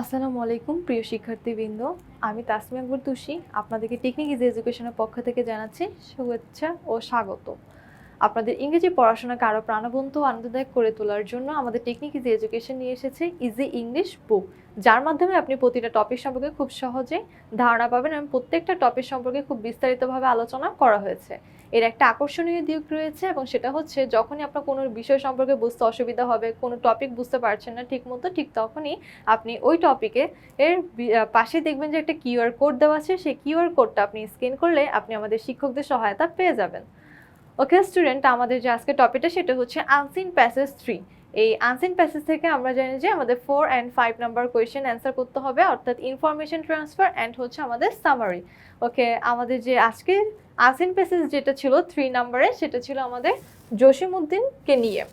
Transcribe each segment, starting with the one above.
আসসালামু আলাইকুম, প্রিয় শিক্ষার্থীবৃন্দ। আমি তাসমি আকবর আপনাদেরকে টেকনিক ইজ এডুকেশনের পক্ষ থেকে জানাচ্ছি শুভেচ্ছা ও স্বাগত। আপনাদের ইংরেজি পড়াশোনাকে আরও প্রাণবন্ত ও আনন্দদায়ক করে তোলার জন্য আমাদের টেকনিক ইজি এডুকেশন নিয়ে এসেছে ইজি ইংলিশ বুক যার মাধ্যমে আপনি প্রতিটা টপিক সম্পর্কে খুব সহজে ধারণা পাবেন এবং প্রত্যেকটা টপিক সম্পর্কে খুব বিস্তারিতভাবে আলোচনা করা হয়েছে। এর একটা আকর্ষণীয় দিক রয়েছে এবং সেটা হচ্ছে যখনই আপনার কোনো বিষয় সম্পর্কে বুঝতে অসুবিধা হবে, কোনো টপিক বুঝতে পারছেন না ঠিক মতো ঠিক তখনই আপনি ওই টপিকে এর পাশে দেখবেন যে একটা কিউআর কোড দেওয়া আছে, সেই কিউআর কোডটা আপনি স্ক্যান করলে আপনি আমাদের শিক্ষকদের সহায়তা পেয়ে যাবেন। ওকে স্টুডেন্ট আমাদের যে আজকে টপিকটা সেটা হচ্ছে আনসিন প্যাসেজ থ্রি এই আনসিন প্যাসেজ থেকে আমরা জানি যে আমাদের four and five number question answer করতে হবে, অর্থাৎ ইনফরমেশন ট্রান্সফার অ্যান্ড হচ্ছে আমাদের সামারি ওকে আমাদের যে আজকে আনসিন প্যাসেজ যেটা ছিল থ্রি নাম্বারে সেটা ছিল আমাদের জসিমউদ্দিনকে নিয়ে।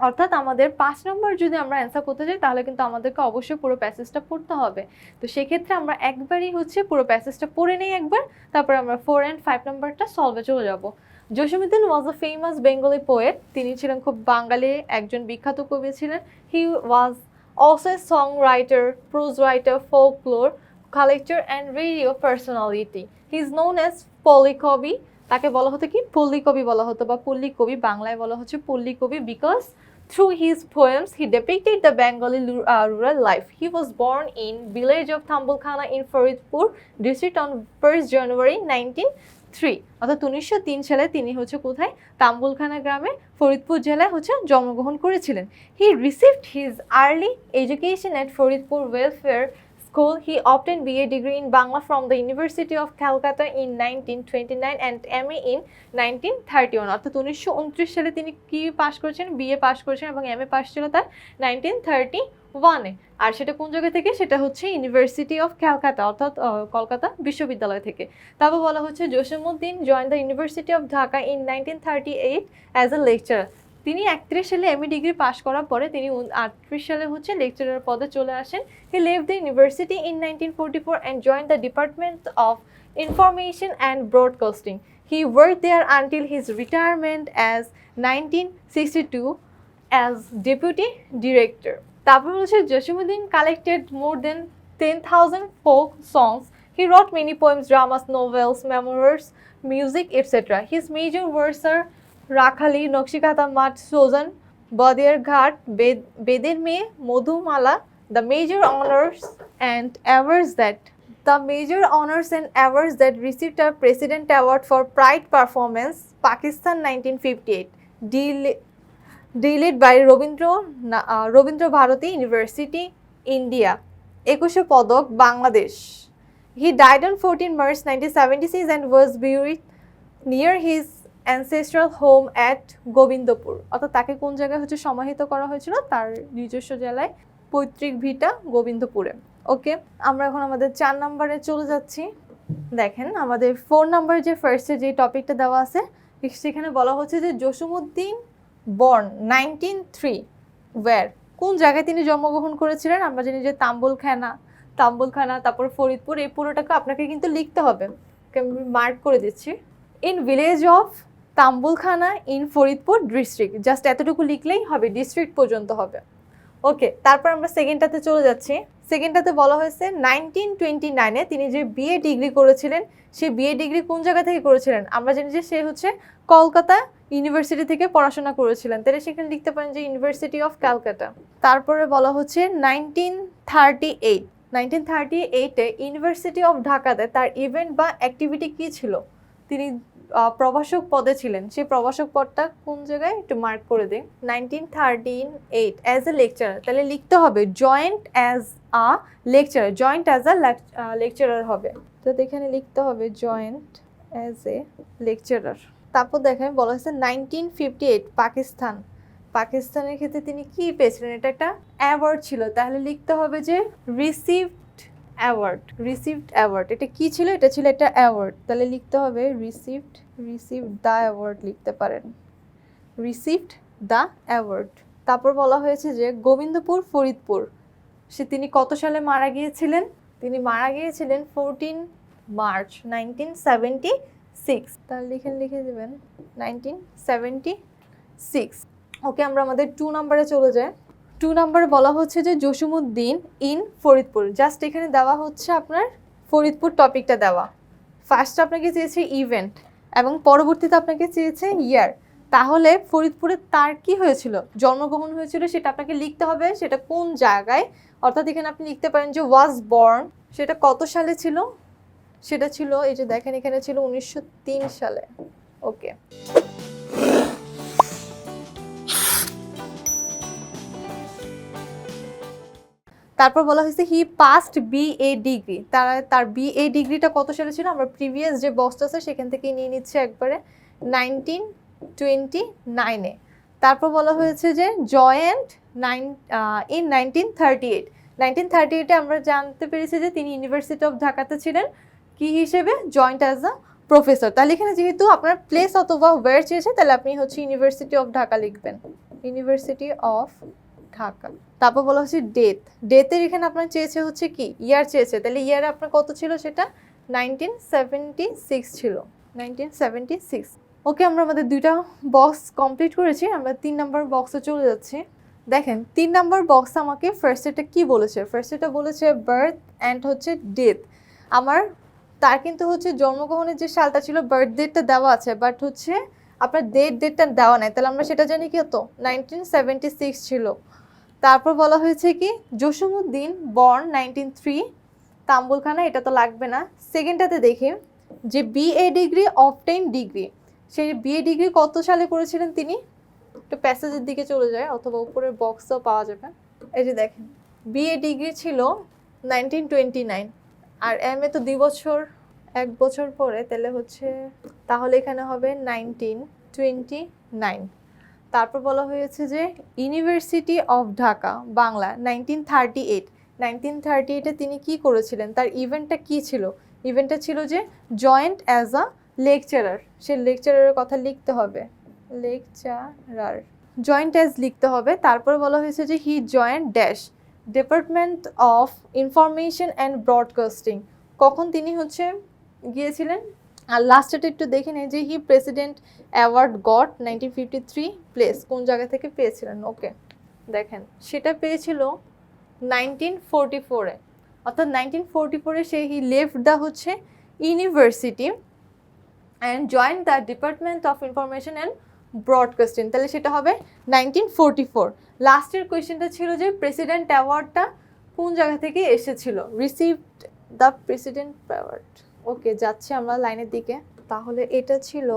অর্থাৎ আমাদের পাঁচ নম্বর যদি আমরা অ্যান্সার করতে যাই, তাহলে কিন্তু আমাদেরকে অবশ্যই পুরো প্যাসেজটা পড়তে হবে। তো সেক্ষেত্রে আমরা একবারই হচ্ছে পুরো প্যাসেজটা পড়ে নেই একবার, তারপর আমরা ফোর অ্যান্ড ফাইভ নাম্বারটা সলভে চলে যাব। Jasimuddin was a famous Bengali poet তিনি ছিলেন খুব বাঙালি একজন বিখ্যাত কবি ছিলেন। He was also song writer prose writer folklore collector and radio personality he is known as পলিকবি তাকে বলা হতো কি? পল্লী বলা হতো বা পল্লী কবি বাংলায় বলা হচ্ছে পল্লী কবি because Through his poems, he depicted the Bengali lu- uh, rural life. He was born in village of Thambulkhana in Faridpur district on 1st 1903. অর্থাৎ উনিশশো তিন সালে তিনি হচ্ছে কোথায়? তাম্বুলখানা গ্রামে ফরিদপুর জেলায় হচ্ছে জন্মগ্রহণ করেছিলেন। He received his early education at Faridpur welfare School, he obtained BA degree in Bangla from the University of Calcutta in 1929 and MA in 1931 অর্থাৎ উনিশশো উনত্রিশ সালে তিনি কি পাশ করেছেন? বিএ পাশ করেছেন এবং এমএ পাশ ছিল তার নাইনটিন থার্টি ওয়ানে। আর সেটা কোন জায়গা থেকে? সেটা হচ্ছে ইউনিভার্সিটি অফ ক্যালকাটা অর্থাৎ কলকাতা বিশ্ববিদ্যালয় থেকে। তারপর বলা হচ্ছে Jasimuddin join the university of Dhaka in nineteen thirty eight as a lecturer তিনি একত্রিশ সালে এমএ ডিগ্রি পাশ করার পরে তিনি আটত্রিশ সালে হচ্ছে লেকচারার পদে চলে আসেন। He Lev the university in nineteen the university in 1944 and joined the Department of Information and Broadcasting. There worked there until his retirement as 1962 as deputy director. তারপর হচ্ছে Jasimuddin collected more than 10,000 folk songs. He wrote many poems, dramas, novels, memoirs, music, etc. His major works are রাখালি নকশিকাতা মাঠ সোজন বদের ঘাট বেদ- বেদের মেয়ে Madhumala the major honors and awards that the major honors and awards that received a president award for pride performance pakistan 1958 Del- delayed by Rabindra Rabindra Bharati university India Ekushey Padak Bangladesh. He died on 14 March 1976 and was buried near his ancestral home at Gobindapur. অর্থাৎ তাকে কোন জায়গায় হচ্ছে সমাহিত করা হয়েছিল? তার নিজস্ব জেলায় পৈতৃক ভিটা গোবিন্দপুরে। ওকে আমরা এখন আমাদের চার নম্বরে চলে যাচ্ছি। দেখেন, আমাদের ফোর নাম্বার যে ফার্স্টে যে টপিকটা দেওয়া আছে, সেখানে বলা হচ্ছে যে Jasimuddin born nineteen three where কোন জায়গায় তিনি জন্মগ্রহণ করেছিলেন? আমরা জানি যে তাম্বুলখানা তাম্বুলখানা, তারপর ফরিদপুর, এই পুরোটাকে আপনাকে কিন্তু লিখতে হবে। আমি মার্ক করে দিচ্ছি। In village of Tambulkhana in Faridpur district just এতটুকু লিখলেই হবে ডিস্ট্রিক্ট পর্যন্ত হবে। ওকে, তারপর আমরা সেকেন্ডটাতে চলে যাচ্ছি। সেকেন্ডটাতে বলা হয়েছে নাইনটিন টোয়েন্টি নাইনে তিনি যে বিএ ডিগ্রি করেছিলেন সেই বিএ ডিগ্রি কোন জায়গা থেকে করেছিলেন? আমরা জানি যে সে হচ্ছে কলকাতা ইউনিভার্সিটি থেকে পড়াশোনা করেছিলেন। তাহলে সেখানে লিখতে পারেন যে ইউনিভার্সিটি অফ ক্যালকাটা তারপরে বলা হচ্ছে nineteen thirty eight nineteen thirty এইটে ইউনিভার্সিটি অফ ঢাকাতে তার ইভেন্ট বা অ্যাক্টিভিটি কী ছিল? তিনি প্রভাষক পদে ছিলেন। সেই প্রভাষক পদটা কোন জায়গায়? একটু মার্ক করে দিন। Nineteen thirteen eight as a lecturer তাহলে লিখতে হবে joined as a lecturer joined as a lecturer হবে। তো এখানে লিখতে হবে জয়েন্ট অ্যাজ এ লেকচারার তারপর দেখেন, বলা হয়েছে নাইনটিন ফিফটি এইট পাকিস্তান। পাকিস্তানের ক্ষেত্রে তিনি কি পেয়েছিলেন? এটা একটা অ্যাওয়ার্ড ছিল। তাহলে লিখতে হবে যে রিসিভড অ্যাওয়ার্ড রিসিভড অ্যাওয়ার্ড এটা কি ছিল? এটা ছিল একটা অ্যাওয়ার্ড তাহলে লিখতে হবে রিসিভড রিসিভড দ্য অ্যাওয়ার্ড লিখতে পারেন। রিসিভড দ্য অ্যাওয়ার্ড তারপর বলা হয়েছে যে গোবিন্দপুর, ফরিদপুর। সে তিনি কত সালে মারা গিয়েছিলেন? তিনি মারা গিয়েছিলেন fourteen March nineteen seventy six তাহলে লিখে লিখে দেবেন। নাইনটিন সেভেন্টি সিক্স ওকে আমরা আমাদের টু নাম্বারে চলে যাই। টু নাম্বার বলা হচ্ছে যে জসিমুদ্দিন ইন ফরিদপুর। জাস্ট এখানে দেওয়া হচ্ছে আপনার ফরিদপুর টপিকটা দেওয়া। ফার্স্ট আপনাকে চেয়েছে ইভেন্ট এবং পরবর্তীতে আপনাকে চেয়েছে ইয়ার তাহলে ফরিদপুরে তার কি হয়েছিল? জন্মগ্রহণ হয়েছিল, সেটা আপনাকে লিখতে হবে। সেটা কোন জায়গায়? অর্থাৎ এখানে আপনি লিখতে পারেন যে ওয়াজ বর্ন সেটা কত সালে ছিল? সেটা ছিল, এই যে দেখেন এখানে ছিল উনিশশো তিন সালে। ওকে তারপর বলা হয়েছে he passed B A degree তার তার বি এ ডিগ্রিটা কত সালে ছিল? আমরা প্রিভিয়াস যে বক্সটা আছে, সেখান থেকে নিয়ে নিচ্ছে একবারে নাইনটিন টোয়েন্টি নাইনে তারপর বলা হয়েছে যে joined nine in nineteen thirty eight nineteen thirty এইটে আমরা জানতে পেরেছি যে তিনি ইউনিভার্সিটি অফ ঢাকাতে ছিলেন। কি হিসেবে? জয়েন্ট অ্যাজ আ প্রফেসর তাহলে এখানে যেহেতু আপনার প্লেস অথবা ওয়ার চেয়েছে, তাহলে আপনি হচ্ছে ইউনিভার্সিটি অফ ঢাকা লিখবেন। University of Dhaka. তারপর বলা হচ্ছে ডেথ ডেথের এখানে আপনার চেয়েছে হচ্ছে কি? ইয়ার চেয়েছে। তাহলে ইয়ারে আপনার কত ছিল সেটা? নাইনটিন সেভেন্টি সিক্স ছিল। নাইনটিন সেভেন্টি সিক্স ওকে আমরা আমাদের দুইটা বক্স কমপ্লিট করেছি। আমরা তিন নাম্বার বক্সে চলে যাচ্ছি। দেখেন, তিন নাম্বার বক্স আমাকে ফার্স্ট এটা কি বলেছে? ফার্স্ট এটা বলেছে বার্থ অ্যান্ড হচ্ছে ডেথ আমার, তার কিন্তু হচ্ছে জন্মগ্রহণের যে সালটা ছিল বার্থ ডেটটা দেওয়া আছে। বাট হচ্ছে আপনার ডেট ডেটটা দেওয়া নাই। তাহলে আমরা সেটা জানি কি হতো? নাইনটিন সেভেন্টি সিক্স ছিল। তারপর বলা হয়েছে কি Jasimuddin born nineteen three Tambulkhana, এটা তো লাগবে না। সেকেন্ডটাতে দেখি, যে বিএ ডিগ্রি অফটেন ডিগ্রি সেই বিএ ডিগ্রি কত সালে করেছিলেন তিনি? একটু প্যাসেজের দিকে চলে যায়, অথবা উপরের বক্সও পাওয়া যাবে। এই যে দেখেন বিএ ডিগ্রি ছিল নাইনটিন টোয়েন্টি নাইন আর এম এ তো দুই বছর, এক বছর পরে, তাহলে হচ্ছে, তাহলে এখানে হবে নাইনটিন টোয়েন্টি নাইন তারপর বলা হয়েছে যে university of Dhaka Bangla nineteen thirty eight nineteen thirty এইটে তিনি কি করেছিলেন? তার ইভেন্টটা কি ছিল? ইভেন্টটা ছিল যে জয়েন্ট অ্যাজ আ লেকচারার সে লেকচারারের কথা লিখতে হবে। লেকচারার জয়েন্ট অ্যাজ লিখতে হবে। তারপর বলা হয়েছে যে he joined dash department of information and broadcasting কখন তিনি হচ্ছে গিয়েছিলেন? আর লাস্টেটা একটু দেখে নেই যে he president award got nineteen fifty three place কোন জায়গা থেকে পেয়েছিলেন? ওকে দেখেন, সেটা পেয়েছিল নাইনটিন ফোরটি ফোরে অর্থাৎ নাইনটিন ফোরটি ফোরে সে হি লেফট দ্য হচ্ছে university and join the department of information and broadcasting তাহলে সেটা হবে নাইনটিন ফোরটি ফোর লাস্টের কোয়েশ্চেনটা ছিল যে প্রেসিডেন্ট অ্যাওয়ার্ডটা কোন জায়গা থেকে এসেছিল? Received the president award okay, যাচ্ছি আমরা লাইনের দিকে। তাহলে এটা ছিল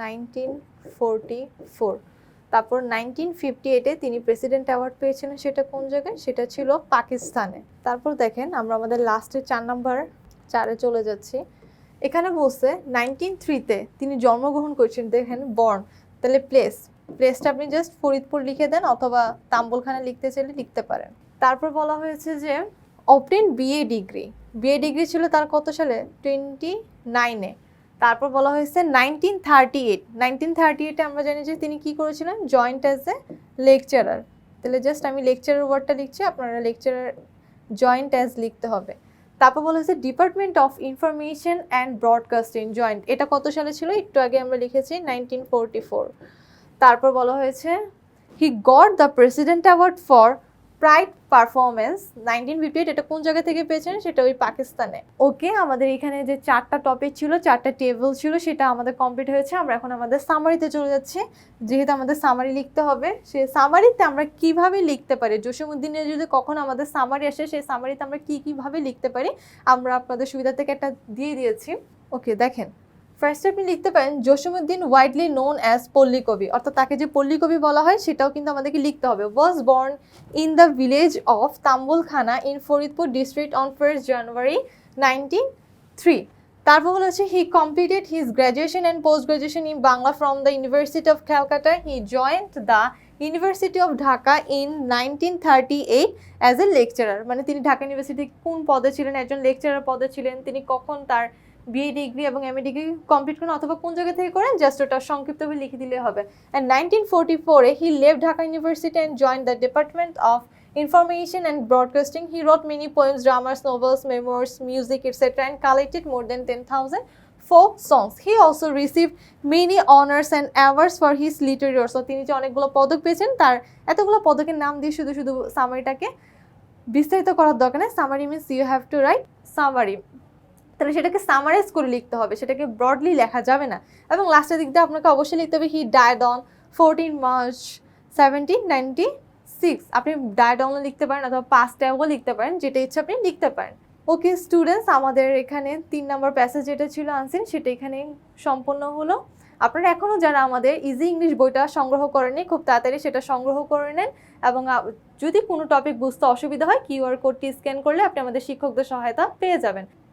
নাইনটিন ফোরটি ফোর। তারপর নাইনটিন ফিফটি এইটে তিনি প্রেসিডেন্ট অ্যাওয়ার্ড পেয়েছিলেন সেটা কোন জায়গায়? সেটা ছিল পাকিস্তানে। তারপর দেখেন, আমরা আমাদের লাস্টের চার নাম্বার চারে চলে যাচ্ছি। এখানে বলছে নাইনটিন থ্রিতে তিনি জন্মগ্রহণ করেছেন, দেখেন, বর্ন। তাহলে প্লেস, প্লেসটা আপনি জাস্ট ফরিদপুর লিখে দেন অথবা তাম্বুলখানা লিখতে চাইলে লিখতে পারেন। তারপর বলা হয়েছে যে obtained BA degree. BA degree ছিল তার কত সালে? টোয়েন্টি নাইনে তারপর বলা হয়েছে nineteen thirty eight nineteen thirty এইটে আমরা জানি যে তিনি কি করেছিলেন? জয়েন্ট অ্যাজ এ লেকচারার তাহলে জাস্ট আমি লেকচারার ওয়ার্ডটা লিখছি, আপনারা লেকচারার জয়েন্ট অ্যাজ লিখতে হবে। তারপর বলা হয়েছে department of information and broadcasting joined এটা কত সালে ছিল? একটু আগে আমরা লিখেছি নাইনটিন ফোরটি ফোর তারপর বলা হয়েছে he got the president award for pride performance nineteen fifty eight এটা কোন জায়গা থেকে পেয়েছেন? সেটা ওই পাকিস্তানে। ওকে আমাদের এখানে যে চারটা টপিক ছিল, চারটা টেবিল ছিল, সেটা আমাদের কমপ্লিট হয়েছে। আমরা এখন আমাদের সামারিতে চলে যাচ্ছি। যেহেতু আমাদের সামারি লিখতে হবে, সে সামারিতে আমরা কীভাবে লিখতে পারি? জসিমুদ্দিনের যদি কখন আমাদের সামারি আসে, সেই সামারিতে আমরা কি কীভাবে লিখতে পারি? আমরা আপনাদের সুবিধা থেকে একটা দিয়ে দিয়েছি। ওকে দেখেন। ফার্স্ট আপনি লিখতে পারেন জসিমুদ্দিন ওয়াইডলি নোন অ্যাজ পল্লী কবি। অর্থাৎ তাকে যে পল্লী কবি বলা হয়, সেটাও কিন্তু আমাদেরকে লিখতে হবে। Was born in the village of Tambulkhana in Faridpur district on first January nineteen three তারপর বলা হচ্ছে he completed his graduation and post graduation in Bangla from the university of Calcutta he joined the university of Dhaka in nineteen thirty eight as a lecturer মানে তিনি Dhaka university কোন পদে ছিলেন? একজন lecturer পদে ছিলেন। তিনি কখন তার বিএ ডিগ্রি এবং এমএ ডিগ্রি কমপ্লিট করেন অথবা কোন জায়গা থেকে করেন জাস্ট ওটা সংক্ষিপ্তভাবে লিখে দিলে হবে অ্যান্ড নাইনটিন ফোরটি ফোরে he Lev Dhaka university and join the department of information and broadcasting he wrote many poems, dramas, novels, memoirs, music etc and collected more than 10000 folk songs. He also received many honors and awards for his literary work. So, তিনি যে অনেকগুলো পদক পেয়েছেন, তার এতগুলো পদকের নাম দিয়ে শুধু শুধু সামারিটাকে বিস্তারিত করার দরকার নেই summary means you have to write summary তাহলে সেটাকে সামারাইজ করে লিখতে হবে, সেটাকে ব্রডলি লেখা যাবে না। এবং লাস্টের দিক দিয়ে আপনাকে অবশ্যই লিখতে হবে he died on fourteen March seventeen ninety six আপনি ডায়েড অনও লিখতে পারেন অথবা পাস্ট ট্যাগও লিখতে পারেন, যেটা ইচ্ছা আপনি লিখতে পারেন। ওকে স্টুডেন্টস আমাদের এখানে তিন নম্বর প্যাসেজ যেটা ছিল আনসিন সেটা এখানে সম্পন্ন হলো। আপনারা এখনও যারা আমাদের ইজি ইংলিশ বইটা সংগ্রহ করেননি, খুব তাড়াতাড়ি সেটা সংগ্রহ করে নেন। এবং যদি কোনো টপিক বুঝতে অসুবিধা হয় কিউআর কোডটি স্ক্যান করলে আপনি আমাদের শিক্ষকদের সহায়তা পেয়ে যাবেন।